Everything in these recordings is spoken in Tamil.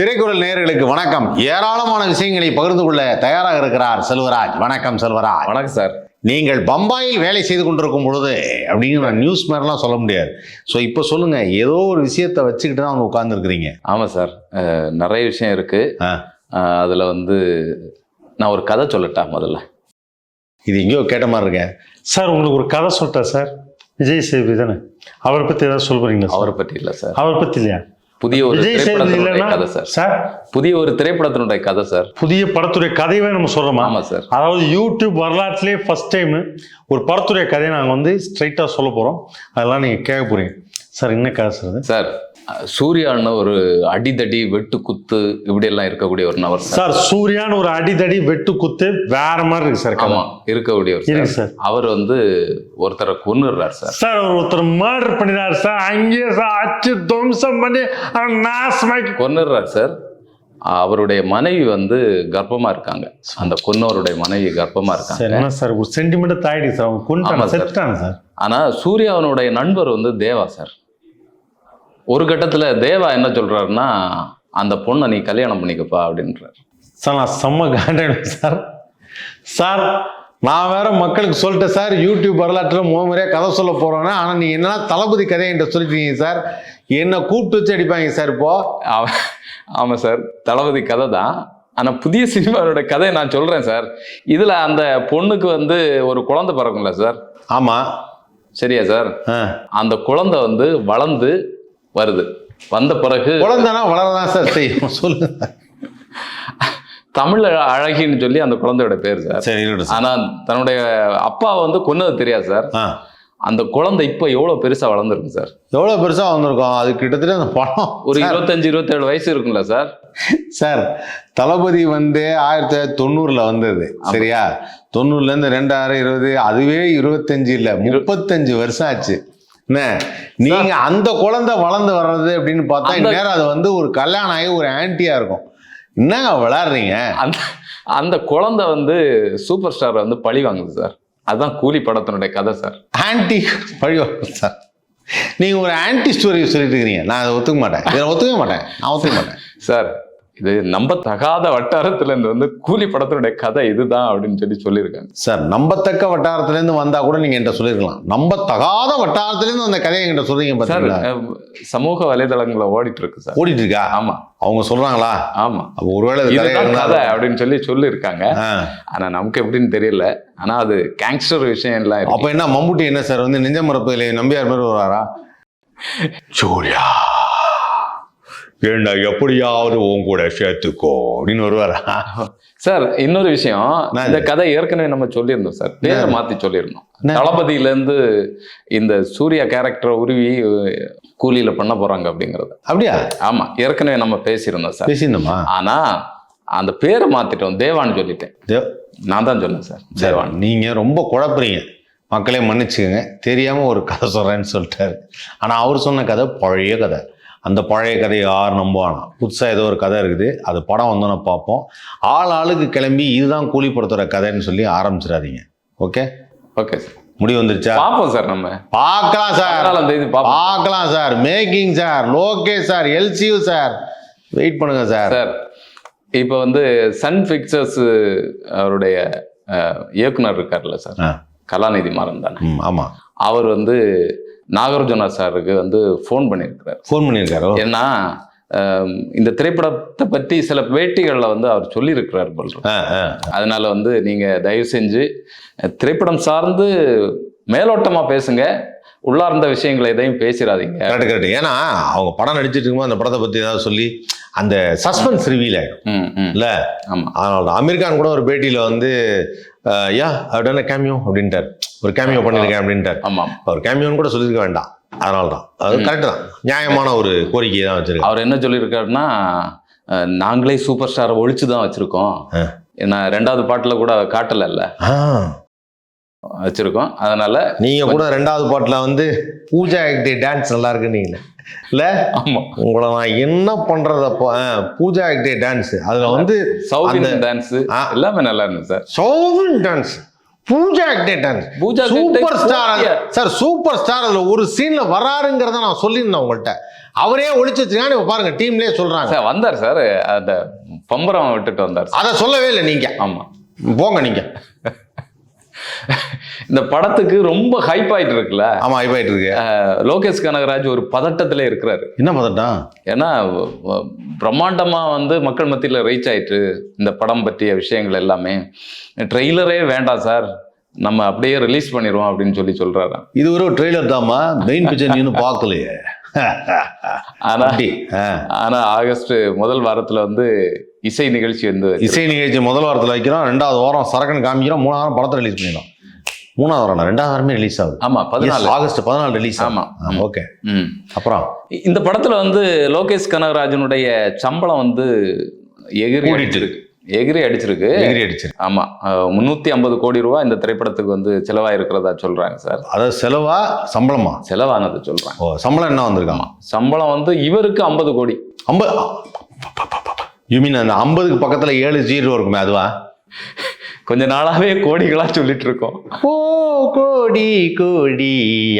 திரைக்குறள் நேயர்களுக்கு வணக்கம். ஏராளமான விஷயங்களை பகிர்ந்து கொள்ள தயாராக இருக்கிறார் செல்வராஜ். வணக்கம் செல்வராஜ். வணக்கம் சார். நீங்கள் பம்பாயில் வேலை செய்து கொண்டிருக்கும் பொழுது அப்படின்னு நான் நியூஸ் மாதிரிலாம் சொல்ல முடியாது. ஸோ இப்போ சொல்லுங்க ஏதோ ஒரு விஷயத்தை வச்சுக்கிட்டு தான் அவங்க உட்கார்ந்துருக்கிறீங்க. ஆமாம் சார். நிறைய விஷயம் இருக்கு. ஆ. அஹ், அதுல வந்து நான் ஒரு கதை சொல்லட்டா முதல்ல? இது எங்கேயோ கேட்ட மாதிரி இருக்கேன் சார் உங்களுக்கு ஒரு கதை சொல்லிட்டா சார்? விஜய் சேதுபதி தானே? அவரை பற்றி ஏதாவது சார்? அவரை பற்றி இல்லை சார். அவரை பற்றி இல்லையா? புதிய ஒரு திரைப்படத்தினுடைய சார். சார்? புதிய ஒரு திரைப்படத்தினுடைய கதை சார். புதிய படத்துடைய கதையவே நம்ம சொல்கிறோமா ஆமா சார். அதாவது யூடியூப் வரலாற்றிலே ஃபர்ஸ்ட் டைம் ஒரு படத்துடைய கதையை நாங்கள் வந்து ஸ்ட்ரைட்டாக சொல்ல போகிறோம் அதெல்லாம் நீங்கள் கேட்க போறீங்க. சார் என்ன கதை சார்? சார் சூர்யான்னு ஒரு அடிதடி வெட்டு குத்து இப்படி எல்லாம் இருக்கக்கூடிய ஒரு நபர் சார். சார் சூர்யான்னு ஒரு அடிதடி வெட்டு குத்து வேற மாதிரி இருக்கு சார் கதை. ஆமா இருக்கக்கூடிய ஒரு சார். அவர் வந்து ஒருத்தரை கொன்னுடுறார் சார். சார் அவர் ஒருத்தர் மர்டர் பண்ணினார் சார். அங்கேயே சார் அச்சு துவம்சம் பண்ணி நாசமாக்கி கொன்னுடுறார் சார். அவருடைய மனைவி வந்து கர்ப்பமா இருக்காங்க. அந்த கொன்னவருடைய மனைவி கர்ப்பமா இருக்காங்க. என்ன சார் ஒரு சென்டிமெண்ட் தாயிடுச்சு சார். அவங்க கொண்டு. செத்துட்டாங்க சார். ஆனா சூர்யாவனுடைய நண்பர் வந்து தேவா சார். ஒரு கட்டத்துல தேவா என்ன சொல்றாருன்னா அந்த பொண்ணை நீ கல்யாணம் பண்ணிக்கப்பா அப்படின்றார். சார் நான் செம்ம காண்டன் சார். சார் நான் வேற மக்களுக்கு சொல்லிட்டேன் சார். யூடியூப் வரலாற்றில் முகமுறையாக கதை சொல்ல போறோன்னா ஆனால் நீ என்ன தளபதி கதை என்கிட்ட சொல்லிட்டீங்க சார்? என்னை கூப்பிட்டு வச்சு அடிப்பாங்க சார் இப்போ. அவ- ஆமா சார். தளபதி கதை தான். ஆனா புதிய சினிமாவோட கதையை நான் சொல்றேன் சார். இதுல அந்த பொண்ணுக்கு வந்து ஒரு குழந்தை பிறக்கும்ல சார். ஆமாம் சரியா சார்? அந்த குழந்தை வந்து வளர்ந்து வருது. வந்த பிறகு குழந்தைனா வளரதான் சார் செய்யும். சொல்லுங்க. தமிழ் அழகின்னு சொல்லி அந்த குழந்தையோட பேர் சார். சரி ஆனா தன்னுடைய அப்பா வந்து கொன்னது தெரியாது சார். அந்த குழந்தை இப்போ எவ்வளவு பெருசா வளர்ந்துருக்கு சார்? எவ்வளோ பெருசாக வந்திருக்கோம் அது கிட்டத்தட்ட அந்த படம். ஒரு இருபத்தஞ்சு இருபத்தேழு வயசு இருக்கும்ல சார். சார் தளபதி வந்து ஆயிரத்தி தொள்ளாயிரத்தி தொண்ணூறில் வந்தது. சரியா? தொண்ணூறுலேருந்து ரெண்டாயிரம் இருபது அதுவே இருபத்தஞ்சு இல்லை முப்பத்தஞ்சு வருஷம் ஆச்சு. நீங்க அந்த குழந்தை வளர்ந்து வர்றது அப்படின்னு பார்த்தா இந்நேரம் அது வந்து ஒரு கல்யாணம் ஆகி ஒரு ஆன்ட்டியா இருக்கும். என்னங்க விளாடுறீங்க அந்த அந்த குழந்தை வந்து சூப்பர் ஸ்டார் வந்து பழி வாங்குது சார். அதுதான் கூலி படத்தினுடைய கதை சார். Anti பழிவா sir. நீங்க ஒரு ஆன்டி ஸ்டோரி சொல்லிட்டு இருக்கிறீங்க. நான் அதை ஒத்துக்க மாட்டேன். இதை ஒத்துக்க மாட்டேன். நான் ஒத்துக்க மாட்டேன். சார் இது நம்ப தகாத வட்டாரத்துல இருந்து வந்து கூலி படத்தினுடைய கதை இதுதான் அப்படின்னு சொல்லி சொல்லியிருக்காங்க. சார் நம்பத்தக்க வட்டாரத்துலேருந்து வந்தா கூட நீங்க என்கிட்ட சொல்லிருக்கலாம் நம்ப தகாத வட்டாரத்துலேருந்து அந்த கதையை என்கிட்ட சொல்றீங்க பார்த்தீங்களா சமூக வலைதளங்கள்ல ஓடிட்டு இருக்கு சார். ஓடிட்டு இருக்கா ஆமா. அவங்க சொல்றாங்களா? ஆமா. அப்போ ஒருவேளை கதை அப்படின்னு சொல்லி சொல்லியிருக்காங்க. ஆ. ஆனா நமக்கு எப்படின்னு தெரியல. ஆனா அது கேங்ஸ்டர் விஷயம் இருக்கு. அப்ப என்ன மம்முட்டி என்ன சார் வந்து நெஞ்ச மரப்பில் நம்பியார் மாதிரி வருவாரா? சூர்யா ஏண்டா எப்படியாவது உன் கூட சேர்த்துக்கோ. அப்படின்னு வருவாரா சார் இன்னொரு விஷயம். இந்த கதை ஏற்கனவே நம்ம சொல்லியிருந்தோம் சார். பேரை என்ன? மாத்தி சொல்லியிருந்தோம். என்ன? தளபதியில இருந்து இந்த சூர்யா கேரக்டரை உருவி கூலியில பண்ண போறாங்க அப்படிங்கறது. அப்படியா? ஆமா ஏற்கனவே நம்ம பேசியிருந்தோம் சார். பேசியிருந்தோமா? ஆனா அந்த பேரை மாத்திட்டோம் தேவான்னு சொல்லிட்டேன். தேவ் நான் தான் சொன்னேன் சார். தேவான் நீங்க ரொம்ப குழப்புறீங்க. மக்களே மன்னிச்சுக்கோங்க. தெரியாம ஒரு கதை சொல்றேன்னு சொல்லிட்டாரு. ஆனா அவர் சொன்ன கதை பழைய கதை. அந்த பழைய கதையை யார் நம்புவானா? புதுசா ஏதோ ஒரு கதை இருக்குது. அது படம் வந்தோன்னே பார்ப்போம். ஆள் ஆளுக்கு கிளம்பி இதுதான் கூலி படத்தோட கதைன்னு சொல்லி ஆரம்பிச்சிடாதீங்க. ஓகே? Okay sir. முடிவு வந்துருச்சா? பார்ப்போம் சார் நம்ம. பார்க்கலாம் சார். பார்க்கலாம் sir. Making sir Lokesh sir LCU sir. Wait பண்ணுங்க சார். சார் இப்போ வந்து சன் பிக்சர்ஸ் அவருடைய இயக்குனர் இருக்கார்ல சார். கலாநிதி மாறன் தானே. ம் ஆமா. அவர் வந்து நாகார்ஜுனா சாருக்கு வந்து ஃபோன் பண்ணியிருக்கிறார். ஃபோன் பண்ணியிருக்காரோ? ஏன்னா இந்த திரைப்படத்தை பற்றி சில பேட்டிகளில் வந்து அவர் சொல்லியிருக்கிறார் போல் அதனால வந்து நீங்க தயவு செஞ்சு திரைப்படம் சார்ந்து மேலோட்டமா பேசுங்க. உள்ளார்ந்த விஷயங்களை எதையும் பேசிடாதீங்க. Correct correct. ஏன்னா அவங்க படம் நடிச்சிட்டு இருக்கும்போது அந்த படத்தை பத்தி ஏதாவது சொல்லி அந்த சஸ்பென்ஸ் ரிவீல் ஆயிடும். ம், ம். இல்ல? ஆமா. அதனால தான். அமீர் கான் கூட ஒரு பேட்டியில வந்து அஹ், யா அப்படின்னா கேமியோ அப்படின்ட்டார். ஒரு கேமியோ பண்ணியிருக்கேன் அப்படின்ட்டார். ஆமா. அவர் கேமியோன்னு கூட சொல்லியிருக்க வேண்டாம். அதனால தான் அது கரெக்ட் தான். நியாயமான ஒரு கோரிக்கையை தான் வச்சிருக்காரு. அவர் என்ன சொல்லியிருக்காருன்னா நாங்களே சூப்பர் ஸ்டாரை ஒழிச்சு தான் வச்சிருக்கோம். ஏன்னா ரெண்டாவது பாட்டுல கூட காட்டல ஆ, வச்சிருக்கோம். அதனால நீங்க கூட ரெண்டாவது பாட்டுல வந்து பூஜா ஆக்டி டான்ஸ் நல்லா இருக்குன்னீங்களே. இல்ல? ஆமா. உங்களை நான் என்ன பண்றதப்போ ஆ, பூஜா ஆக்டி டான்ஸ் அதுல வந்து இந்தியன் டான்ஸ். எல்லாமே நல்லா இருந்துச்சு sir. சோவன் dance Pooja Pooja super star? Sir super star அதுல ஒரு சீன்ல வராருங்கிறத நான் சொல்லியிருந்தேன் உங்கள்கிட்ட அவரே ஒளிச்சு வச்சிருக்கான்னு இப்ப பாருங்க டீம்லயே சொல்றாங்க. சார் வந்தார் சார். அந்த பம்பரம் விட்டுட்டு வந்தார் அதை சொல்லவே இல்லை நீங்க. ஆமா. போங்க நீங்க. இந்த படத்துக்கு ரொம்ப ஹைப் ஆயிட்டு இருக்குல்ல? ஆமா ஆயிட்டு இருக்கு. லோகேஷ் கனகராஜ் ஒரு பதட்டத்திலே இருக்கிறாரு. என்ன பதட்டம்? ஏன்னா பிரம்மாண்டமா வந்து மக்கள் மத்தியில் ரீச் ஆயிட்டு இந்த படம் பற்றிய விஷயங்கள் எல்லாமே. ட்ரெய்லரே வேண்டாம் சார். நம்ம அப்படியே ரிலீஸ் பண்ணிடுவோம் அப்படின்னு சொல்லி சொல்றாராம் இது ஒரு ட்ரெய்லர் தாமா மெயின் பிக்சர் நீ பார்க்கலையே. ஆனா. ஆனா ஆகஸ்ட் முதல் வாரத்துல வந்து இசை நிகழ்ச்சி வந்து இசை நிகழ்ச்சி முதல் வாரத்தில் வைக்கிறோம் ரெண்டாவது வாரம் சரக்குன்னு காமிக்கிறோம் மூணாவது வாரம் படத்தை ரிலீஸ் பண்ணிடலாம் மூணாவது வாரம் ரெண்டாவது வாரமே ரிலீஸ் ஆகுது. ஆமா பதினாலு. ஆகஸ்ட் பதினாலு ரிலீஸ் ஆமா. ஓகே ம். அப்புறம்? இந்த படத்துல வந்து லோகேஷ் கனகராஜனுடைய சம்பளம் வந்து எகிரி அடிச்சிருக்கு. எகிரி அடிச்சிருக்கு. டிகிரி அடிச்சிரு ஆமா முன்னூத்தி ஐம்பது கோடி ரூபாய் இந்த திரைப்படத்துக்கு வந்து செலவாயிருக்கிறதா சொல்றாங்க சார். அதாவது செலவா சம்பளமா? செலவானது சொல்றாங்க. ஓ சம்பளம் என்ன வந்திருக்காமா சம்பளம் வந்து இவருக்கு ஐம்பது கோடி. ஐம்பது யூ மீன் அந்த ஐம்பதுக்கு பக்கத்துல ஏழு ஜீரோ இருக்குமே அதுவா? கொஞ்ச நாளாவே கோடிகளா சொல்லிட்டு இருக்கோம் ஓ கோடி கோடி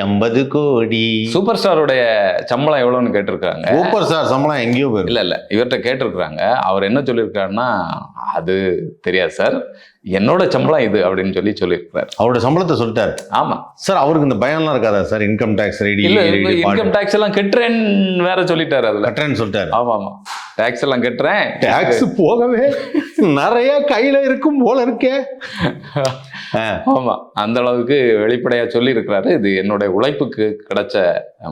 ஐம்பது கோடி. சூப்பர் ஸ்டாருடைய சம்பளம் எவ்வளவுன்னு கேட்டிருக்காங்க சூப்பர் ஸ்டார் சம்பளம் எங்கேயோ போயிருக்கு. இல்ல இல்ல இவர்கிட்ட கேட்டிருக்காங்க அவர் என்ன சொல்லியிருக்காருன்னா அது தெரியாது சார் என்னோட சம்பளம் இது அப்படின்னு சொல்லி சொல்லியிருக்கிறார். அவரோட சம்பளத்தை சொல்லிட்டாரு. ஆமா. சார் அவருக்கு இந்த பயம்லாம் இருக்காதா சார்? இன்கம் டேக்ஸ் ரெடி இல்ல இன்கம் டாக்ஸ் எல்லாம் கட்டுறேன்னு வேற சொல்லிட்டாரு அதுல. கட்டுறேன்னு சொல்லிட்டாரு. ஆமா ஆமா. டாக்ஸ் எல்லாம் கட்டுறேன். டேக்ஸ் போகவே நிறைய கையில இருக்கும் போல இருக்கே. ஆமா அந்த அளவுக்கு வெளிப்படையா சொல்லி இருக்கிறாரு இது என்னுடைய உழைப்புக்கு கிடைச்ச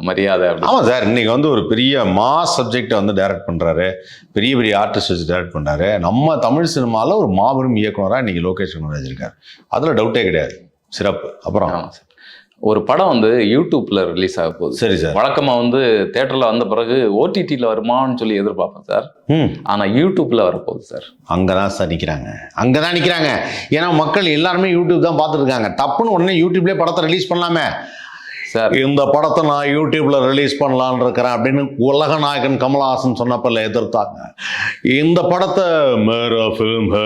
மரியாதை அப்படின்னு ஆமா சார் இன்னைக்கு வந்து ஒரு பெரிய மாஸ் சப்ஜெக்டை வந்து டைரக்ட் பண்றாரு. பெரிய பெரிய ஆர்டிஸ்ட் வச்சு டைரக்ட் பண்றாரு நம்ம தமிழ் சினிமால ஒரு மாபெரும் இயக்குனரா இன்னைக்கு லோகேஷ் கனகராஜ் இருக்காரு. அதுல டவுட்டே கிடையாது. சிறப்பு. அப்புறம் சார். ஒரு படம் வந்து யூடியூப்ல ரிலீஸ் ஆக போகுது. சரி சார். வழக்கமா வந்து தேட்டர்ல வந்த பிறகு ஓடிடியில் வருமான்னு சொல்லி எதிர்பார்ப்பேன் சார். ம். ஆனா யூடியூப்ல வரப்போகுது சார். அங்கதான் சார் நிக்கிறாங்க. அங்கதான் நிக்கிறாங்க. ஏன்னா மக்கள் எல்லாருமே யூடியூப் தான் பார்த்துட்டு இருக்காங்க டப்புன்னு உடனே யூடியூப்லேயே படத்தை ரிலீஸ் பண்ணலாமே. சார். இந்த படத்தை நான் யூடியூப்ல ரிலீஸ் பண்ணலான்னு இருக்கிறேன் அப்படின்னு உலக நாயகன் கமலஹாசன் சொன்னப்பல எதிர்த்தாங்க. இந்த படத்தை மேரா ஃபிலிம்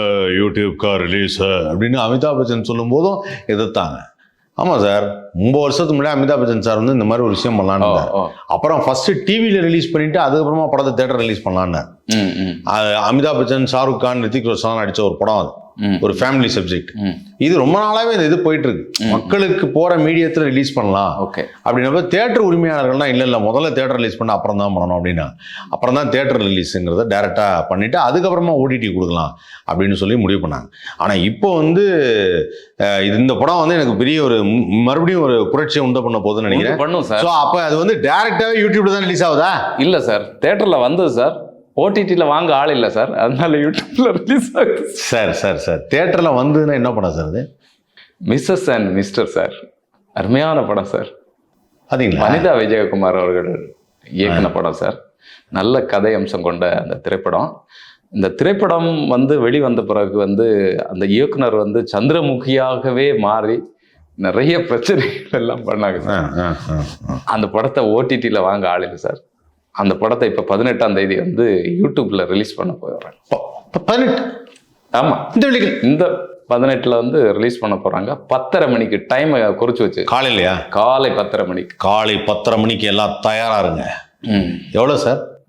யூடியூப் கா ரிலீஸ் அப்படின்னு அமிதாப் பச்சன் சொல்லும் போதும் எதிர்த்தாங்க. ஆமா சார். ஒன்பது வருஷத்துக்கு முன்னாடி அமிதாப் பச்சன் சார் வந்து இந்த மாதிரி ஒரு விஷயம் பண்ணலான்னு அப்புறம் ஃபர்ஸ்ட் டிவியில ரிலீஸ் பண்ணிட்டு அதுக்கப்புறமா படத்தை தேட்டர் ரிலீஸ் பண்ணலான்னு ம் ம். அமிதாப் பச்சன் ஷாருக் கான் ரித்திக் ரோஷன் நடிச்ச ஒரு படம் அது. ஒரு ஃபேமிலி சப்ஜெக்ட் இது ரொம்ப நாளாவே இந்த இது போயிட்டு இருக்கு மக்களுக்கு போற மீடியத்துல ரிலீஸ் பண்ணலாம். ஓகே. அப்படின்னப்ப தேட்டர் உரிமையாளர்கள்லாம் இல்லை இல்லை முதல்ல தேட்டர் ரிலீஸ் பண்ண அப்புறம் தான் பண்ணணும் அப்படின்னா. அப்புறம் தான் தேட்டர் ரிலீஸுங்கிறத டேரெக்டாக பண்ணிவிட்டு அதுக்கப்புறமா ஓடிடி கொடுக்கலாம் அப்படின்னு சொல்லி முடிவு பண்ணாங்க. ஆனால் இப்போ வந்து இது இந்த படம் வந்து எனக்கு பெரிய ஒரு மறுபடியும் ஒரு புரட்சியை உண்டு பண்ண போகுதுன்னு நினைக்கிறேன். பண்ணும் சார். ஸோ அப்போ அது வந்து டேரெக்டாகவே யூடியூப்ல தான் ரிலீஸ் ஆகுதா? இல்ல சார். தேட்டர்ல வந்தது சார். ஓடிடியில் வாங்க ஆள் இல்லை சார். அதனால யூடியூப்ல ரிலீஸ் ஆகுது. Sir sir sir. தேட்டரில் வந்ததுன்னா என்ன படம் சார் அது? Mrs and Mr sir. அருமையான படம் சார். பார்த்தீங்களா வனிதா விஜயகுமார் அவர்கள் இயக்குன படம் சார். நல்ல கதை அம்சம் கொண்ட அந்த திரைப்படம். இந்த திரைப்படம் வந்து வெளிவந்த பிறகு வந்து அந்த இயக்குனர் வந்து சந்திரமுகியாகவே மாறி நிறைய பிரச்சனைகள் எல்லாம் பண்ணாங்க சார். அந்த படத்தை ஓடிடியில் வாங்க ஆள் இல்லை சார். அந்த படத்தை இப்போ பதினெட்டாம் தேதி வந்து யூடியூப்ல ரிலீஸ் பண்ண போயிடுறாங்க பதினெட்டு? ஆமா. இந்த இந்த பதினெட்டுல வந்து ரிலீஸ் பண்ண போறாங்க. பத்தரை மணிக்கு டைம் குறிச்சு வச்சு. காலையிலையா? காலை பத்தரை மணிக்கு. காலை பத்தரை மணிக்கு எல்லாம் தயாரா இருங்க. ம். எவ்வளோ சார்?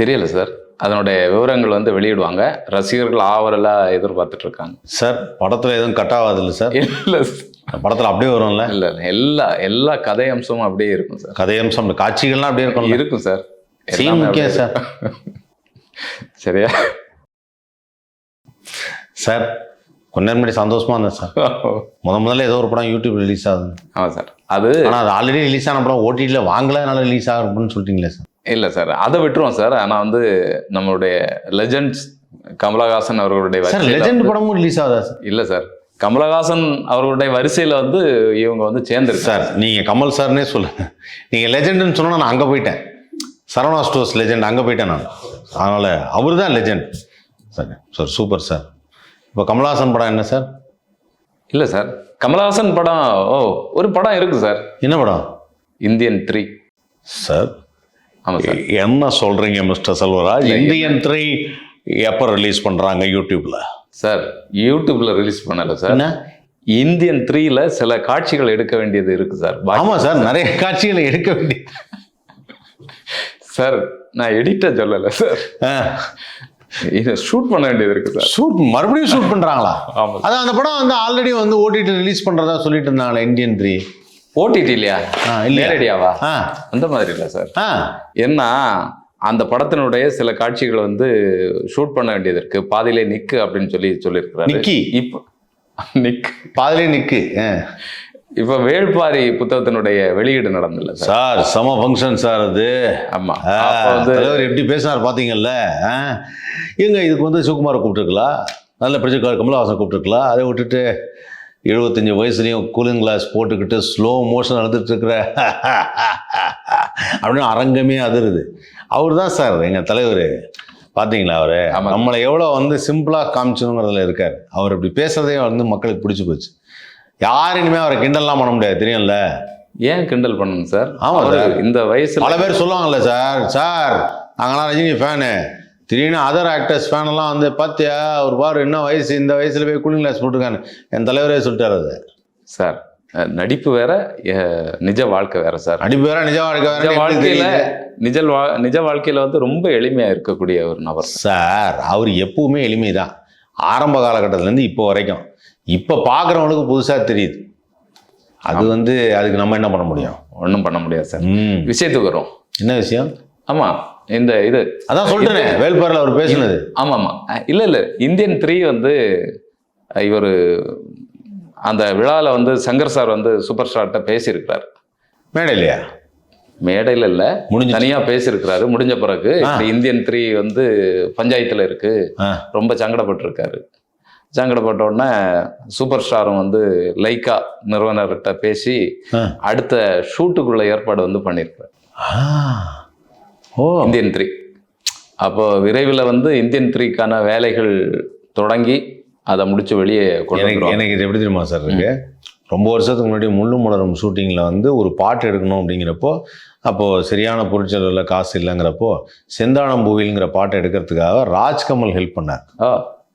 தெரியல சார். அதனுடைய விவரங்கள் வந்து வெளியிடுவாங்க. ரசிகர்கள் ஆவலா எதிர்பார்த்துட்டு இருக்காங்க. சார் படத்தில் எதுவும் கட் ஆகாது இல்லை சார்? இல்ல படத்தில் அப்படியே வரும்ல? இல்ல இல்ல. எல்லா எல்லா கதை அம்சமும் அப்படியே இருக்கும் சார். கதையம்சம் இந்த காட்சிகள்லாம் அப்படியே இருக்கும் இருக்கும் சார். சீன் முக்கியம் சார். சரியா? சார் கொஞ்ச நேரம் முன்னாடி சந்தோஷமா இருந்தேன் சார். முத முதல்ல ஏதோ ஒரு படம் யூடியூப் ரிலீஸ் ஆகுது. ஆமா சார். அது ஆனால் அது ஆல்ரெடி ரிலீஸ் ஆன படம் ஓடிடியில் வாங்கலனால ரிலீஸ் ஆகும்னு சொல்லிட்டீங்களே சார். இல்ல சார். அதை விட்டுருவோம் சார். ஆனா வந்து நம்மளுடைய லெஜண்ட்ஸ் கமலஹாசன் அவர்களுடைய லெஜெண்ட் படமும் ரிலீஸ் ஆகுதா சார்? இல்ல சார். கமலஹாசன் அவர்களுடைய வரிசையில வந்து இவங்க வந்து சேர்ந்துருக்கு சார் நீங்கள் கமல் சார்னே சொல்லுங்க நீங்கள் லெஜெண்டுன்னு சொன்னா நான் அங்கே போயிட்டேன். சரவணா ஸ்டோர்ஸ் லெஜெண்ட் அங்கே போயிட்டேன் நான். அதனால் அவர் தான் legend sir sir super sir. இப்போ கமல்ஹாசன் படம் என்ன சார்? இல்ல சார் கமலஹாசன் படம் ஓ ஒரு படம் இருக்கு சார். என்ன படம்? இந்தியன் த்ரீ சார் என்ன சொல்றீங்க மிஸ்டர் செல்வராஜ்? இந்தியன் த்ரீ எப்போ ரிலீஸ் பண்றாங்க யூடியூப்ல? சார் யூடியூப்ல ரிலீஸ் பண்ணல சார். என்ன? இந்தியன் த்ரீல சில காட்சிகள் எடுக்க வேண்டியது இருக்கு சார். பாக்கி- ஆமா சார் நிறைய காட்சிகளை எடுக்க வேண்டிய சார் நான் எடிட்ட சொல்லல சார். இது ஷூட் பண்ண வேண்டியது இருக்கு சார். ஷூட் மறுபடியும் ஷூட் பண்றாங்களா? ஆமா அதான் அந்த படம் வந்து ஆல்ரெடி வந்து ஓடிடி ரிலீஸ் பண்றதா சொல்லிட்டு இருந்தாங்களே இந்தியன் த்ரீ ஓடிடி இல்லையா? நேரடியாவா? அந்த மாதிரி இல்லை சார். ஆ. ஏன்னா அந்த படத்தினுடைய சில காட்சிகள் வந்து ஷூட் பண்ண வேண்டியது இருக்கு. பாதியிலே நிக்கு அப்படின்னு சொல்லி சொல்லியிருக்கிறாரு. நிக்கி. இப்போ நிக் பாதிலே நிக்கு. இப்ப வேள்பாரி புத்தகத்தினுடைய வெளியீடு நடந்தல சார். செம ஃபங்க்ஷன் சார் அது. ஆமா. ஆ, அப்ப வந்து தலைவர் எப்படி பேசினார் பாத்தீங்கல்ல ஆ? ஏங்க இதுக்கு வந்து சிவகுமாரை கூப்பிட்டுருக்கலாம் நல்ல பிரச்சனை கமலஹாசன் கூப்பிட்டுருக்கலாம் அதை விட்டுட்டு எழுபத்தஞ்சு வயசுலயும் கூலிங் கிளாஸ் போட்டுக்கிட்டு ஸ்லோ மோஷன் அழுதுட்டு இருக்கிற. அப்படின்னு அரங்கமே அதிருது. அவர் தான் சார் எங்க தலைவர். பாத்தீங்களா அவரு. நம்மளை எவ்வளோ வந்து சிம்பிளா காமிச்சணுங்கிறதுல இருக்கார். அவர் இப்படி பேசுறதே வந்து மக்களுக்கு பிடிச்சி போச்சு. யார் இனிமே அவரை கிண்டல்லாம் பண்ண முடியாது தெரியும்ல? ஏன் கிண்டல் பண்ணணும் சார்? ஆமா அவரு சார். இந்த வயசுல பல பேர் சொல்லுவாங்கல்ல சார் சார் நாங்களாம் ரஜினி ஃபேனு. திடீர்னு அதர் ஆக்டர்ஸ் ஃபேனெல்லாம் வந்து பார்த்தியா ஒரு பாரு என்ன வயசு இந்த வயசுல போய் கூலிங் கிளாஸ் போட்டிருக்கான்னு. என் தலைவரே சொல்லிட்டாரு அது. சார் நடிப்பு வேற நிஜ வாழ்க்கை வேற சார். அடிப்பு வேற நிஜ வாழ்க்கை வேற வாழ்க்கையில நிஜ வா- நிஜ வாழ்க்கையில வந்து ரொம்ப எளிமையா இருக்கக்கூடிய ஒரு நபர் சார். அவர் எப்பவுமே எளிமை தான் ஆரம்ப காலகட்டத்திலேருந்து இப்போ வரைக்கும். இப்போ பார்க்குறவங்களுக்கு புதுசாக தெரியுது. அது வந்து அதுக்கு நம்ம என்ன பண்ண முடியும்? ஒன்றும் பண்ண முடியாது சார். விஷயத்துக்கு வரும் என்ன விஷயம்? ஆமா இந்த இது. அதான் சொல்லிட்டேனே வேல்பாரில் அவர் பேசுனது. ஆமா ஆமா. அஹ், இல்ல இல்ல. இந்தியன் த்ரீ வந்து இவர் அந்த விழால வந்து சங்கர் சார் வந்து சூப்பர் ஸ்டார்ட்ட பேசியிருக்கிறார். மேடை இல்லையா மேடையில இல்ல. முடிஞ்சு தனியா பேசியிருக்கிறாரு. முடிஞ்ச பிறகு இந்தியன் த்ரீ வந்து பஞ்சாயத்துல இருக்கு. ஆ. ரொம்ப சங்கடப்பட்டிருக்காரு. சங்கடப்பட்ட உடனே சூப்பர் ஸ்டாரும் வந்து லைக்கா நிறுவனர்கிட்ட பேசி. அடுத்த ஷூட்டுக்குள்ள ஏற்பாடு வந்து பண்ணியிருக்காரு ஆ. ஓ. Indian three. அப்போ விரைவில் வந்து இந்தியன் த்ரீக்கான வேலைகள் தொடங்கி அதை முடிச்சு வெளியே எனக்கு எனக்கு இது எப்படி தெரியுமா சார் இருக்கு? ரொம்ப வருஷத்துக்கு முன்னாடி முள்ளு மலரும் ஷூட்டிங்கில் வந்து ஒரு பாட்டு எடுக்கணும் அப்படிங்கிறப்போ அப்போது சரியான பொருட்செலவில் காசு இல்லைங்கிறப்போ செந்தாளம் பூவில்ங்கிற பாட்டை எடுக்கிறதுக்காக ராஜ்கமல் ஹெல்ப் பண்ணார்.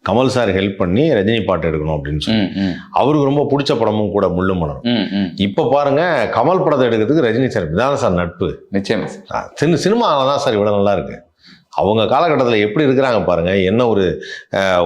கமல் சார் ஹெல்ப் பண்ணி ரஜினி பாட்டு எடுக்கணும் அப்படின்னு சொல்லி. அவருக்கு ரொம்ப பிடிச்ச படமும் கூட முள்ளு மலரும். இப்போ பாருங்க கமல் படத்தை எடுக்கிறதுக்கு ரஜினி சார் இதான் சார் நட்பு. நிச்சயமா சின்ன சினிமாவில் தான் சார் இவ்வளோ நல்லா இருக்கு. அவங்க காலகட்டத்தில் எப்படி இருக்கிறாங்க பாருங்க என்ன ஒரு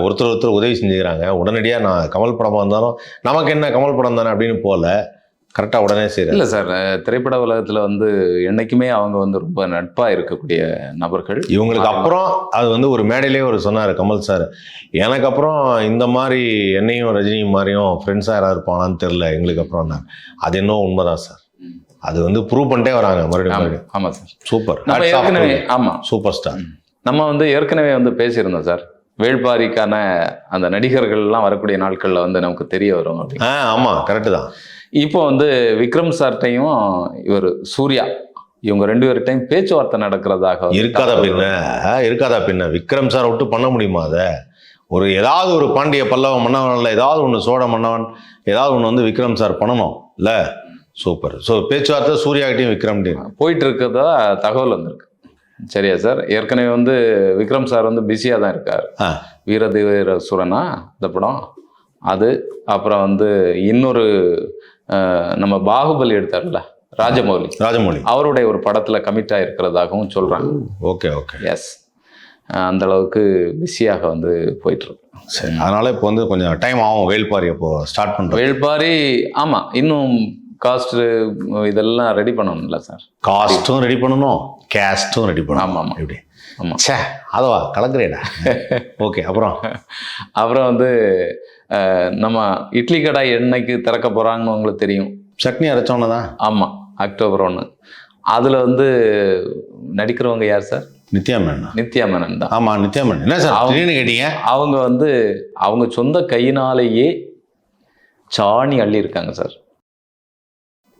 ஒருத்தர் ஒருத்தர் உதவி செஞ்சுக்கிறாங்க உடனடியாக நான் கமல் படமாக இருந்தாலும் நமக்கு என்ன கமல் படம் தானே அப்படின்னு போகல கரெக்டாக உடனே செய்கிறார் இல்லை சார் திரைப்பட உலகத்தில் வந்து என்னைக்குமே அவங்க வந்து ரொம்ப நட்பாக இருக்கக்கூடிய நபர்கள். இவங்களுக்கு அப்புறம் அது வந்து ஒரு மேடையிலே ஒரு சொன்னார் கமல் சார் எனக்கு அப்புறம் இந்த மாதிரி என்னையும் ரஜினியும் மாதிரியும் ஃப்ரெண்ட்ஸாக யாராவது இருப்பானான்னு தெரில எங்களுக்கு அப்புறம் அது இன்னும் உண்மைதான் சார். அது வந்து ப்ரூவ் பண்ணிட்டே வராங்க மறுபடியும் ஆமா மறுபடியும். ஆமாம் சார் சூப்பர் நம்ம ஏற்கனவே ஆமாம் சூப்பர் ஸ்டார் நம்ம வந்து ஏற்கனவே வந்து பேசியிருந்தோம் சார் வேள்பாரிக்கான அந்த நடிகர்கள்லாம் வரக்கூடிய நாட்களில் வந்து நமக்கு தெரிய வரும் ஆ ஆமாம் கரெக்டு தான். இப்போ வந்து விக்ரம் சார்ட்டையும் இவர் சூர்யா இவங்க ரெண்டு பேர்கிட்டையும் பேச்சுவார்த்தை நடக்கிறதாக இருக்காதா பின்ன? இருக்காதா பின்ன? விக்ரம் சார் விட்டு பண்ண முடியுமா அதை? ஒரு ஏதாவது ஒரு பாண்டிய பல்லவ மன்னவன்ல ஏதாவது ஒன்று சோழ மன்னவன் ஏதாவது ஒன்று வந்து விக்ரம் சார் பண்ணணும் இல்ல? சூப்பர் ஸோ பேச்சுவார்த்தை சூர்யாகிட்டையும் விக்ரம்கிட்டையும். போயிட்டு இருக்கிறதா தகவல் வந்திருக்கு. சரியா சார்? ஏற்கனவே வந்து விக்ரம் சார் வந்து பிஸியாக தான் இருக்கார். வீரதீர சுரனா இந்த படம். அது அப்புறம் வந்து இன்னொரு நம்ம பாகுபலி எடுத்தார்ல ராஜமௌலி. ராஜமௌழி அவருடைய ஒரு படத்துல கமிட் ஆயிருக்கிறதாகவும் சொல்றாங்க. Okay okay. எஸ் அந்த அளவுக்கு பிஸியாக வந்து போயிட்டு இருக்கு சரி அதனால இப்போ வந்து கொஞ்சம் டைம் ஆகும். வேல்பாரி அப்போ ஸ்டார்ட் பண்ணுறோம் வேள்பாரி ஆமா இன்னும் காஸ்ட் இதெல்லாம் ரெடி பண்ணணும்ல சார் காஸ்ட்டும் ரெடி பண்ணணும் கேஸ்ட்டும் ரெடி பண்ணணும். ஆமா, ஆமா. இப்படி ஆமா. ச்சே அதவா கலக்குறேடா. ஓகே அப்புறம்? அப்புறம் வந்து நம்ம இட்லி கடாய் என்னைக்கு திறக்க போறாங்கன்னு உங்களுக்கு தெரியும். சட்னி அரைச்சோன்னு தான் ஆமா அக்டோபர் ஒன்று அதுல வந்து நடிக்கிறவங்க யார் சார் நித்யா மேனா நித்யா மேனன் தான். ஆமாம் நித்யா மேனன் என்ன சார் அவங்க- கேட்டீங்க? அவங்க வந்து அவங்க சொந்த கையினாலேயே சாணி அள்ளி இருக்காங்க சார்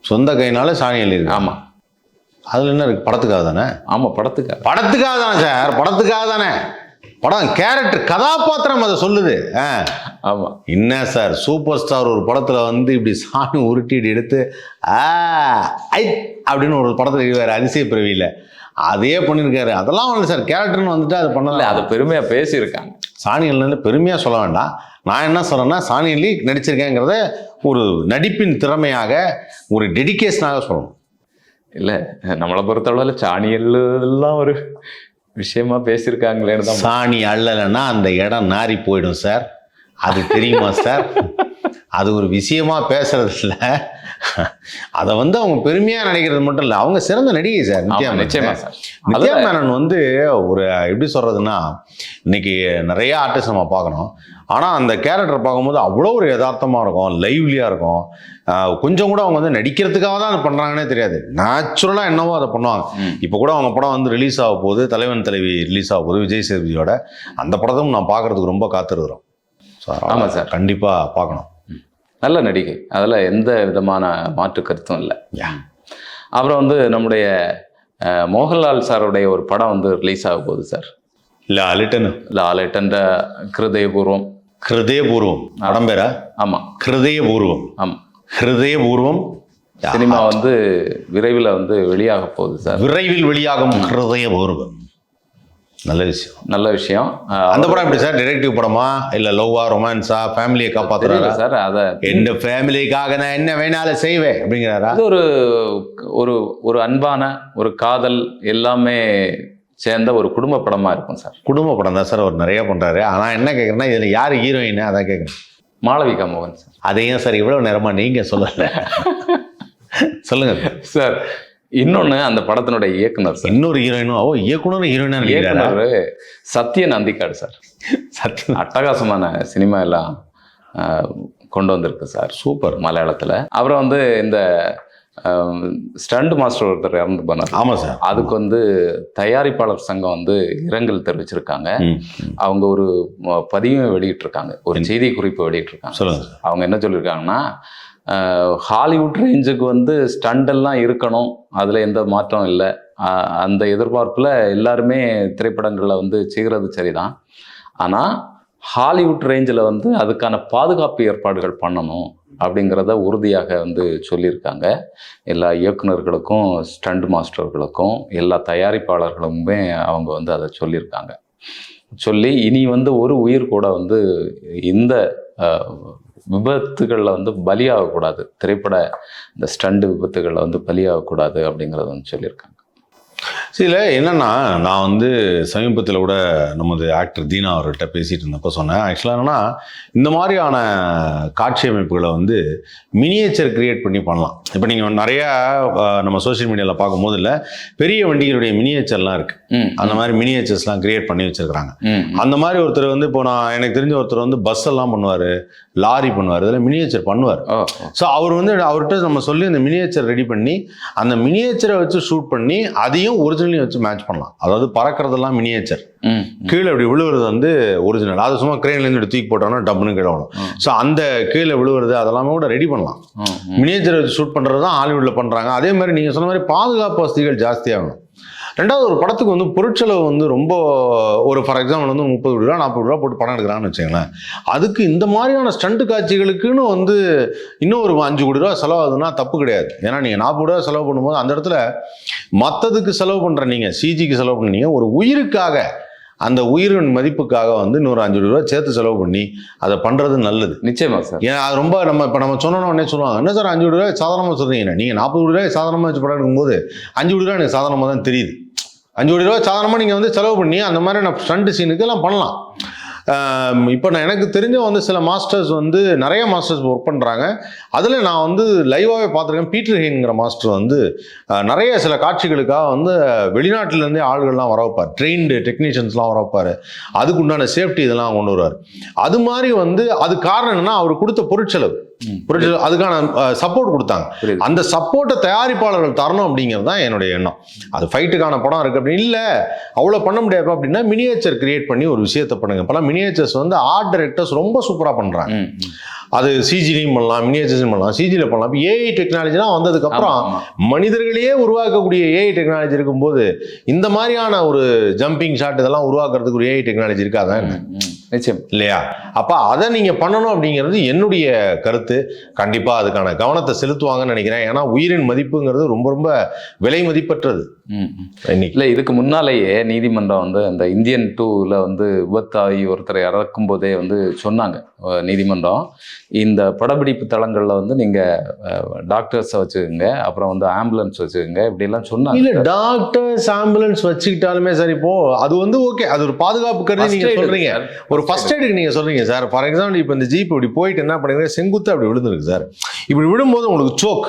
சொந்த கையினால சாணி எழுதிருக்கு ஆமா. அதில் என்ன இருக்கு? படத்துக்காக தானே? ஆமா படத்துக்காக. படத்துக்காக தானே சார்? படத்துக்காக தானே? படம் கேரக்டர் கதாபாத்திரம் அதை சொல்லுது. ஆ. ஆமா. என்ன சார்? சூப்பர் ஸ்டார் ஒரு படத்துல வந்து இப்படி சாமி உருட்டிட்டு எடுத்து ஆ ஐ அப்படின்னு ஒரு படத்துல எழுதுவார் அதிசய பிறவியில அதே பண்ணியிருக்காரு அதெல்லாம் ஒன்று சார். கேரக்டர்னு வந்துட்டு அது பண்ணல. அதை பெருமையா பேசியிருக்காங்க. சாணியல்னு பெருமையாக சொல்ல வேண்டாம். நான் என்ன சொல்கிறேன்னா சாணியலி நடிச்சிருக்கேங்கிறத ஒரு நடிப்பின் திறமையாக ஒரு டெடிகேஷனாக சொல்லணும். இல்லை நம்மளை பொறுத்தளவில் சாணியல் எல்லாம் ஒரு விஷயமா பேசியிருக்காங்களேன்னு தான். சாணி அள்ளலைன்னா அந்த இடம் நாறி போயிடும் சார். அது தெரியுமா சார்? அது ஒரு விஷயமா பேசுறது இல்ல அதை வந்து அவங்க பெருமையா நினைக்கிறது மட்டும் இல்ல அவங்க சிறந்த நடிகை சார். நித்யா. நிச்சயமா சார். நித்யா மேனன் வந்து ஒரு எப்படி சொல்றதுன்னா இன்னைக்கு நிறைய ஆர்டிஸ்ட் நம்ம பார்க்குறோம் ஆனா அந்த கேரக்டர் பார்க்கும்போது அவ்வளோ ஒரு யதார்த்தமா இருக்கும் லைவ்லியா இருக்கும். கொஞ்சம் கூட அவங்க வந்து நடிக்கிறதுக்காக தான் அது பண்றாங்கன்னே தெரியாது. நேச்சுரலா என்னவோ அதை பண்ணுவாங்க. இப்போ கூட அவங்க படம் வந்து ரிலீஸ் ஆக போகுது தலைவன் தலைவி ரிலீஸ் ஆக போகுது விஜய் சேதுபதியோட. அந்த படத்தும் நான் பார்க்கறதுக்கு ரொம்ப காத்திருக்கிறோம். ஸோ ஆமா சார். கண்டிப்பா பார்க்கணும். நல்ல நடிகை. அதில் எந்த விதமான மாற்று கருத்தும் இல்லை. அப்புறம் வந்து நம்முடைய மோகன்லால் சாருடைய ஒரு படம் வந்து ரிலீஸ் ஆக போகுது சார். இல்ல அலிட்டன். லாலட்டன்ற கிருதயபூர்வம். ஹிருதயபூர்வம். படம் பேரா ஆமாம் ஹிருதயபூர்வம். ஆமாம் ஹிருதயபூர்வம் சினிமா வந்து விரைவில் வந்து வெளியாக போகுது சார். விரைவில் வெளியாகும் ஹிருதயபூர்வம். நல்ல விஷயம். நல்ல விஷயம். அந்த படம் எப்படி சார்? டிரெக்டிவ் படமா? இல்ல லவ்வா ரொமான்ஸா ஃபேமிலியை காப்பாத்துறாரா? சார் அதை எந்த ஃபேமிலிக்காக நான் என்ன வேணாலும் செய்வேன் அப்படிங்கிறாரா? அது ஒரு ஒரு ஒரு அன்பான ஒரு காதல் எல்லாமே சேர்ந்த ஒரு குடும்ப படமா இருக்கும் சார். குடும்ப படம் தான் சார் அவர் நிறைய பண்றாரு. ஆனா என்ன கேட்குறேன்னா இதுல யார் ஹீரோயின் அதான் கேட்குறேன் மாளவிகா மோகன் சார். அதையும் சார் இவ்வளவு நேரமா நீங்க சொல்லல. சொல்லுங்க. சார் இன்னொன்னு அந்த படத்தினுடைய இயக்குனர் சார். இன்னொரு ஹீரோயினும் ஓ இயக்குனர் ஹீரோயினா நினைக்கிறாரா இயக்குனர் சத்ய நந்திக்காடு சார். சத்தியம் அட்டகாசமான சினிமா எல்லாம் கொண்டு வந்திருக்கு சார். சூப்பர். மலையாளத்தில். அப்புறம் வந்து இந்த ஸ்டண்ட் மாஸ்டர் ஒருத்தர் இறந்து போனார். ஆமா சார். அதுக்கு வந்து தயாரிப்பாளர் சங்கம் வந்து இரங்கல் தெரிவிச்சிருக்காங்க. அவங்க ஒரு ம- பதிவை வெளியிட்டிருக்காங்க. ஒரு செய்தி குறிப்பு வெளியிட்டிருக்காங்க. அவங்க என்ன சொல்லியிருக்காங்கன்னா ஹாலிவுட் ரேஞ்சுக்கு வந்து ஸ்டண்ட் எல்லாம் இருக்கணும். அதில் எந்த மாற்றம் இல்லை. அந்த எதிர்பார்ப்பில் எல்லாருமே திரைப்படங்களில் வந்து செய்கிறது சரிதான். ஆனால் ஹாலிவுட் ரேஞ்சில் வந்து அதுக்கான பாதுகாப்பு ஏற்பாடுகள் பண்ணணும். அப்படிங்கிறத உறுதியாக வந்து சொல்லியிருக்காங்க. எல்லா இயக்குனர்களுக்கும் ஸ்டண்ட் மாஸ்டர்களுக்கும் எல்லா தயாரிப்பாளர்களுமே அவங்க வந்து அதை சொல்லியிருக்காங்க. சொல்லி இனி வந்து ஒரு உயிர் கூட வந்து இந்த விபத்துகளில் வந்து பலியாகக்கூடாது. திரைப்பட இந்த ஸ்டண்ட் விபத்துகளில் வந்து பலியாகக்கூடாது அப்படிங்கிறத வந்து சொல்லியிருக்காங்க. சில என்னன்னா நான் வந்து சமீபத்தில் கூட நமது ஆக்டர் தீனா அவர்கிட்ட பேசிட்டு இருந்தப்போ சொன்னேன். ஆக்சுவலாக என்னன்னா இந்த மாதிரியான காட்சி அமைப்புகளை வந்து மினியேச்சர் கிரியேட் பண்ணி பண்ணலாம். இப்போ நீங்கள் நிறைய நம்ம சோஷியல் மீடியாவில் பார்க்கும்போது இல்லை பெரிய வண்டிகளுடைய மினியேச்சர்லாம் இருக்கு. அந்த மாதிரி மினியேச்சர்ஸ்லாம் கிரியேட் பண்ணி வச்சிருக்காங்க ம் அந்த மாதிரி ஒருத்தர் வந்து இப்போ நான் எனக்கு தெரிஞ்ச ஒருத்தர் வந்து பஸ் எல்லாம் பண்ணுவார் லாரி பண்ணுவார் இதெல்லாம் மினியேச்சர் பண்ணுவார். ஸோ அவர் வந்து அவர்கிட்ட நம்ம சொல்லி அந்த மினியேச்சர் ரெடி பண்ணி அந்த மினியேச்சரை வச்சு ஷூட் பண்ணி அதையும் ஒரிஜினலையும் வச்சு மேட்ச் பண்ணலாம். அதாவது பறக்கிறதெல்லாம் மினியேச்சர் கீழே இப்படி விழுவுறது வந்து ஒரிஜினல் அது சும்மா கிரெயின்லேருந்து எடுத்து தூக்கி போட்டோம்னா டப்புன்னு கீழே விழும். ஸோ அந்த கீழே விழுவுறது அதெல்லாமே கூட ரெடி பண்ணலாம். மினியேச்சர் வச்சு ஷூட் பண்ணுறது தான் ஹாலிவுட்டில் பண்ணுறாங்க அதே மாதிரி நீங்கள் சொன்ன மாதிரி பாதுகாப்பு வசதிகள் ஜாஸ்தியாகணும் ரெண்டாவது ஒரு படத்துக்கு வந்து பொருட்செலவு வந்து ரொம்ப ஒரு ஃபார் எக்ஸாம்பிள் வந்து முப்பது ரூபா நாற்பது ரூபா போட்டு படம் எடுக்கிறாங்கன்னு வச்சுங்களேன் அதுக்கு இந்த மாதிரியான ஸ்டண்ட் காட்சிகளுக்குன்னு வந்து இன்னும் ஒரு அஞ்சு கோடி ரூபா செலவாகுதுன்னா தப்பு கிடையாது. ஏன்னா நீங்கள் நாற்பது ரூபா செலவு பண்ணும்போது அந்த இடத்துல மற்றதுக்கு செலவு பண்ணுற நீங்கள் சிஜிக்கு செலவு பண்ணீங்க ஒரு உயிருக்காக அந்த உயிரின் மதிப்புக்காக வந்து இன்னொரு அஞ்சு கோடி ரூபா சேர்த்து செலவு பண்ணி அதை பண்ணுறது நல்லது. நிச்சயமா சார். ஏன்னா அது ரொம்ப நம்ம இப்போ நம்ம சொன்னோன்னு உடனே சொல்லுவாங்க என்ன சார் அஞ்சு ரூபாய் சாதாரணமாக சொல்றீங்க நீங்கள் நாற்பது ரூபாய் சாதாரணமாக வச்சு படம் எடுக்கும்போது அஞ்சு கோடி ரூபாய் எனக்கு சாதாரணமாக தான் தெரியுது. அஞ்சு கோடி ரூபா சாதாரணமாக நீங்கள் வந்து செலவு பண்ணி அந்த மாதிரி நான் ஸ்டண்ட் சீனுக்கு எல்லாம் பண்ணலாம். இப்போ நான் எனக்கு தெரிஞ்ச வந்து சில மாஸ்டர்ஸ் வந்து நிறைய மாஸ்டர்ஸ் ஒர்க் பண்ணுறாங்க அதில் நான் வந்து லைவாகவே பார்த்துருக்கேன். பீட்டர் ஹெயின்ங்கிற மாஸ்டர் வந்து நிறைய சில காட்சிகளுக்காக வந்து வெளிநாட்டிலேருந்தே ஆள்கள்லாம் வர வைப்பார். ட்ரெயின்டு டெக்னீஷியன்ஸ்லாம் வர வைப்பார். அதுக்கு உண்டான சேஃப்டி இதெல்லாம் கொண்டு வருவார். அது மாதிரி வந்து அது காரணம் என்னன்னா அவர் கொடுத்த பொருட்செலவு. ம். பொருட்செலவு அதுக்கான சப்போர்ட் கொடுத்தாங்க. அந்த சப்போர்ட்டை தயாரிப்பாளர்கள் தரணும் அப்படிங்கிறது தான் என்னுடைய எண்ணம். அது ஃபைட்டுக்கான படம் இருக்கு அப்படின்னு இல்லை. அவ்வளோ பண்ண முடியாது அப்படின்னா மினியேச்சர் கிரியேட் பண்ணி ஒரு விஷயத்தை பண்ணுங்க. இப்போலாம் மினியேச்சர்ஸ் வந்து ஆர்ட் டைரக்டர்ஸ் ரொம்ப சூப்பராக பண்ணுறாங்க. அது சிஜிலையும் பண்ணலாம் மினியேச்சர்ஸும் பண்ணலாம் சிஜியில் பண்ணலாம். இப்போ ஏஐ டெக்னாலஜிலாம் வந்ததுக்கப்புறம் மனிதர்களையே உருவாக்கக்கூடிய ஏஐ டெக்னாலஜி இருக்கும்போது இந்த மாதிரியான ஒரு ஜம்பிங் ஷாட் இதெல்லாம் உருவாக்குறதுக்கு ஒரு ஏஐ டெக்னாலஜி இருக்காதான். நிச்சயம். இல்லையா? அப்போ அதை நீங்கள் பண்ணணும் அப்படிங்கிறது என்னுடைய கருத்து. கண்டிப்பாக அதுக்கான கவனத்தை செலுத்துவாங்கன்னு நினைக்கிறேன். ஏன்னா உயிரின் மதிப்புங்கிறது ரொம்ப ரொம்ப விலை மதிப்பற்றது. இல்லை இதுக்கு முன்னாலேயே நீதிமன்றம் வந்து அந்த இந்தியன் டூவில் வந்து விபத்தாகி ஒருத்தரை இறக்கும் போதே வந்து சொன்னாங்க நீதிமன்றம். இந்த படப்பிடிப்பு தளங்களில் வந்து நீங்கள் டாக்டர்ஸை வச்சுக்கோங்க அப்புறம் வந்து ஆம்புலன்ஸ் வச்சுக்கோங்க இப்படிலாம் சொன்னாங்க. இல்ல டாக்டர்ஸ் ஆம்புலன்ஸ் வச்சுக்கிட்டாலுமே சரி இப்போ அது வந்து ஓகே. அது ஒரு பாதுகாப்பு கருதி First நீங்க aid சொல்றீங்க. சார். ஒரு ஃபர்ஸ்ட் எய்டுக்கு நீங்க சொல்றீங்க சார். ஃபார் எக்ஸாம்பிள் இப்போ இந்த ஜீப் இப்படி போயிட்டு என்ன பண்ணுறீங்க செங்குத்து அப்படி விழுந்துருக்கு சார். இப்படி விழும்போது உங்களுக்கு சோக்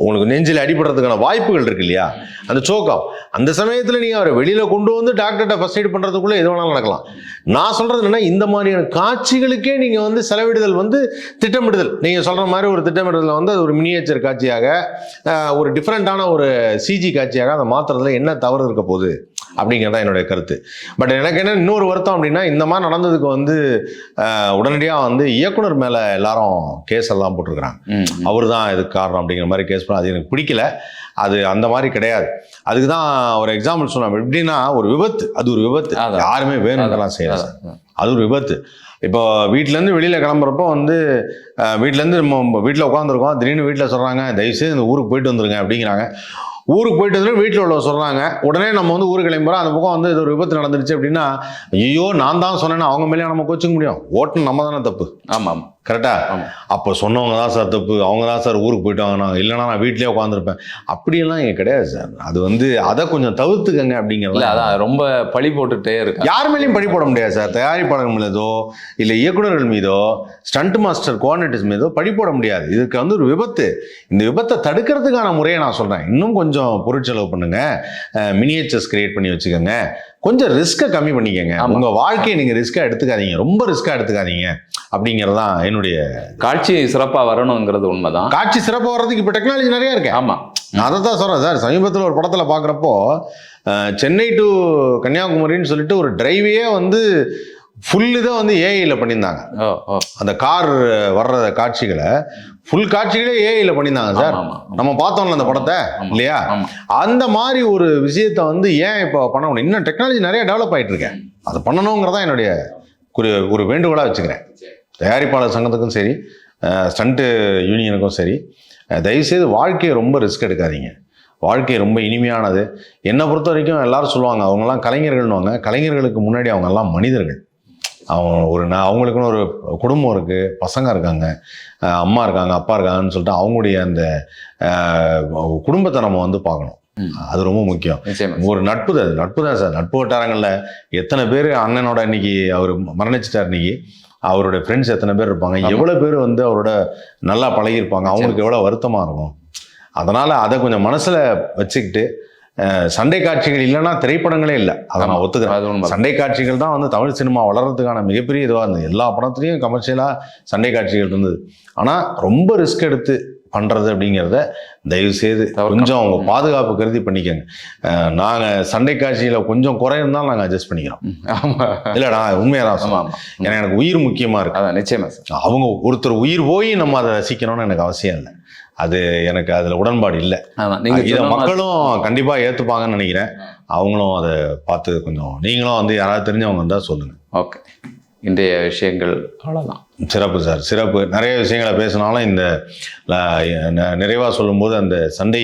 உங்களுக்கு நெஞ்சில் அடிபடுறதுக்கான வாய்ப்புகள் இருக்கு இல்லையா? அந்த சோக்கம் அந்த சமயத்தில் நீங்கள் அவரை வெளியில் கொண்டு வந்து டாக்டர்கிட்ட ஃபர்ஸ்ட் எய்ட் பண்ணுறதுக்குள்ளே எது வேணாலும் நடக்கலாம். நான் சொல்கிறது என்னன்னா இந்த மாதிரியான காட்சிகளுக்கே நீங்கள் வந்து செலவிடுதல் வந்து திட்டமிடுதல். நீங்கள் சொல்கிற மாதிரி ஒரு திட்டமிடுதல் வந்து அது ஒரு மினியேச்சர் காட்சியாக ஒரு டிஃப்ரெண்ட்டான ஒரு சிஜி காட்சியாக அதை மாற்றுறதுல என்ன தவறு இருக்க போகுது அப்படிங்கிறது தான் என்னுடைய கருத்து. பட் எனக்கு என்ன இன்னொரு வருத்தம் அப்படின்னா இந்த மாதிரி நடந்ததுக்கு வந்து உடனடியாக வந்து இயக்குனர் மேலே எல்லாரும் கேஸ் எல்லாம் போட்டிருக்கிறாங்க. அவர் தான் இதுக்கு காரணம் அப்படிங்கிற மாதிரி கேஸ் பண்ண அது எனக்கு பிடிக்கல. அது அந்த மாதிரி கிடையாது. அதுக்கு தான் ஒரு எக்ஸாம்பிள் சொன்னோம் எப்படின்னா ஒரு விபத்து. அது ஒரு விபத்து. யாருமே வேணும்லாம் செய்யலாம். அது ஒரு விபத்து. இப்போ வீட்டிலேருந்து வெளியில் கிளம்புறப்போ வந்து வீட்டிலேருந்து நம்ம வீட்டில் உட்காந்துருக்கோம் திடீர்னு வீட்டில் சொல்கிறாங்க தயவுசெய்து இந்த ஊருக்கு போயிட்டு வந்துருங்க அப்படிங்கிறாங்க. ஊருக்கு போயிட்டு வந்து வீட்டில் உள்ள சொல்கிறாங்க உடனே நம்ம வந்து ஊருக்கு கிளம்புறோம். அந்த பக்கம் வந்து இது ஒரு விபத்து நடந்துருச்சு அப்படின்னா ஐயோ நான் தான் சொன்னேன்னா அவங்க மேலேயே நம்ம கோச்சிக்க முடியும். ஓட்டணும் நம்ம தானே தப்பு. ஆமாம் ஆமாம். கரெக்டா. அப்போ சொன்னவங்க தான் சார் தப்பு அவங்க தான் சார் ஊருக்கு போயிட்டு வாங்கினாங்க இல்லைனா நான் வீட்லயே உட்காந்துருப்பேன் அப்படியெல்லாம் இங்கே கிடையாது சார். அது வந்து அதை கொஞ்சம் தவிர்த்துக்கங்க இல்லை அப்படிங்கிறது அதான் ரொம்ப பழி போட்டுட்டே இருக்கு யார் மேலேயும் பழி போட முடியாது சார். தயாரிப்பாளர்கள் மீதோ இல்லை இயக்குனர்கள் மீதோ ஸ்டண்ட் மாஸ்டர் கோஆர்டினேட்டர்ஸ் மீதோ பழி போட முடியாது. இதுக்கு வந்து ஒரு விபத்து. இந்த விபத்தை தடுக்கிறதுக்கான முறையை நான் சொல்கிறேன் இன்னும் கொஞ்சம் பொருட்செலவு பண்ணுங்க. மினியேச்சர்ஸ் கிரியேட் பண்ணி வச்சுக்கோங்க. கொஞ்சம் ரிஸ்க்கை கம்மி பண்ணிக்கங்க. உங்கள் வாழ்க்கையை நீங்கள் ரிஸ்க்காக எடுத்துக்காதீங்க. ரொம்ப ரிஸ்க்காக எடுத்துக்காதீங்க. அப்படிங்கிறது தான் என்னுடைய காட்சி சிறப்பாக வரணுங்கிறது உண்மைதான். காட்சி சிறப்பாக வர்றதுக்கு இப்போ டெக்னாலஜி நிறைய இருக்கு. ஆமாம் நான் அதை தான் சொல்கிறேன் சார் சமீபத்தில் ஒரு படத்தில் பார்க்குறப்போ சென்னை டு கன்னியாகுமரின்னு சொல்லிட்டு ஒரு டிரைவே வந்து ஃபுல் இதை வந்து ஏஐயில் பண்ணியிருந்தாங்க. அந்த கார் வர்ற காட்சிகளை ஃபுல் காட்சிகளே ஏஐயில் பண்ணியிருந்தாங்க சார். நம்ம பார்த்தோம்ல அந்த படத்தை. இல்லையா. அந்த மாதிரி ஒரு விஷயத்தை வந்து ஏன் இப்போ பண்ண முடியும் இன்னும் டெக்னாலஜி நிறைய டெவலப் ஆயிட்டு இருக்கேன் அதை பண்ணணுங்கிறதா என்னுடைய ஒரு ஒரு வேண்டுகோளாக வச்சுக்கிறேன். தயாரிப்பாளர் சங்கத்துக்கும் சரி ஸ்டண்ட்டு யூனியனுக்கும் சரி தயவுசெய்து வாழ்க்கையை ரொம்ப ரிஸ்க் எடுக்காதீங்க. வாழ்க்கை ரொம்ப இனிமையானது. என்னை பொறுத்த வரைக்கும் எல்லாரும் சொல்லுவாங்க அவங்கெல்லாம் கலைஞர்கள்னுவாங்க. கலைஞர்களுக்கு முன்னாடி அவங்க எல்லாம் மனிதர்கள். அவங்க ஒரு நான் அவங்களுக்குன்னு ஒரு குடும்பம் இருக்குது பசங்க இருக்காங்க. அம்மா இருக்காங்க அப்பா இருக்காங்கன்னு சொல்லிட்டு அவங்களுடைய அந்த குடும்பத்தை நம்ம வந்து பார்க்கணும். அது ரொம்ப முக்கியம். ஒரு நட்பு தான். நட்பு தான் சார். நட்பு வட்டாரங்களில் எத்தனை பேர் அண்ணனோட இன்னைக்கு அவர் மரணிச்சிட்டார் இன்னைக்கு. அவருடைய ஃப்ரெண்ட்ஸ் எத்தனை பேர் இருப்பாங்க. எவ்வளோ பேர் வந்து அவரோட நல்லா பழகியிருப்பாங்க. அவங்களுக்கு எவ்வளோ வருத்தமாக இருக்கும். அதனால் அதை கொஞ்சம் மனசில் வச்சுக்கிட்டு சண்டை காட்சிகள் இல்லைன்னா திரைப்படங்களே இல்லை. அதை நான். ஒத்துக்கிறேன். சண்டை காட்சிகள் தான் வந்து தமிழ் சினிமா வளர்றதுக்கான மிகப்பெரிய இதுவாக இருந்தது. எல்லா படத்துலையும் கமர்ஷியலாக சண்டை காட்சிகள் இருந்தது. ஆனால் ரொம்ப ரிஸ்க் எடுத்து பண்ணுறது அப்படிங்கிறத தயவு செய்து தவிர்க்கணும். கொஞ்சம் அவங்க. பாதுகாப்பு கருதி பண்ணிக்கங்க. அஹ், நாங்க சண்டை காட்சியில் கொஞ்சம் குறை இருந்தாலும் நாங்கள் அட்ஜஸ்ட் பண்ணிக்கிறோம். ம், ஆமா. இல்லைடா உண்மையாக தான் ஆமா சொல்றேன். ஆமா. ஏன்னா எனக்கு உயிர் முக்கியமாக இருக்கு. அதான் நிச்சயமா சார். அவங்க ஒருத்தர் உயிர் போய் நம்ம அதை ரசிக்கணும்னு எனக்கு அவசியம் இல்லை. அது எனக்கு அதில் உடன்பாடு இல்லை. அதான் நீங்க இதை மக்களும் கண்டிப்பாக ஏற்றுப்பாங்கன்னு நினைக்கிறேன். அவங்களும் அதை பார்த்து கொஞ்சம் நீங்களும் வந்து யாராவது தெரிஞ்சவங்க இருந்தால் சொல்லுங்கள் ஓகே. இன்றைய விஷயங்கள் அவ்வளோதான் சிறப்பு சார் சிறப்பு. நிறைய விஷயங்களை பேசினாலும் இந்த நிறைவாக சொல்லும்போது அந்த சண்டை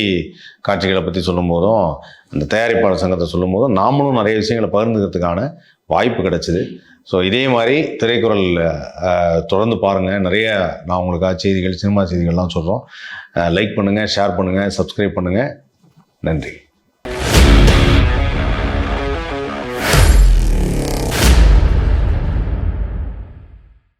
காட்சிகளை பற்றி சொல்லும்போதும் அந்த தயாரிப்பாளர் சங்கத்தை சொல்லும்போதும் நாமளும் நிறைய விஷயங்களை பகிர்ந்துக்கிறதுக்கான வாய்ப்பு கிடைச்சிது. ஸோ இதே மாதிரி திரைக்குறள் தொடர்ந்து பாருங்கள் நிறைய நான் உங்களுக்காக செய்திகள் சினிமா செய்திகள்லாம் சொல்கிறோம் லைக் பண்ணுங்கள் ஷேர் பண்ணுங்கள் சப்ஸ்கிரைப் பண்ணுங்கள் நன்றி.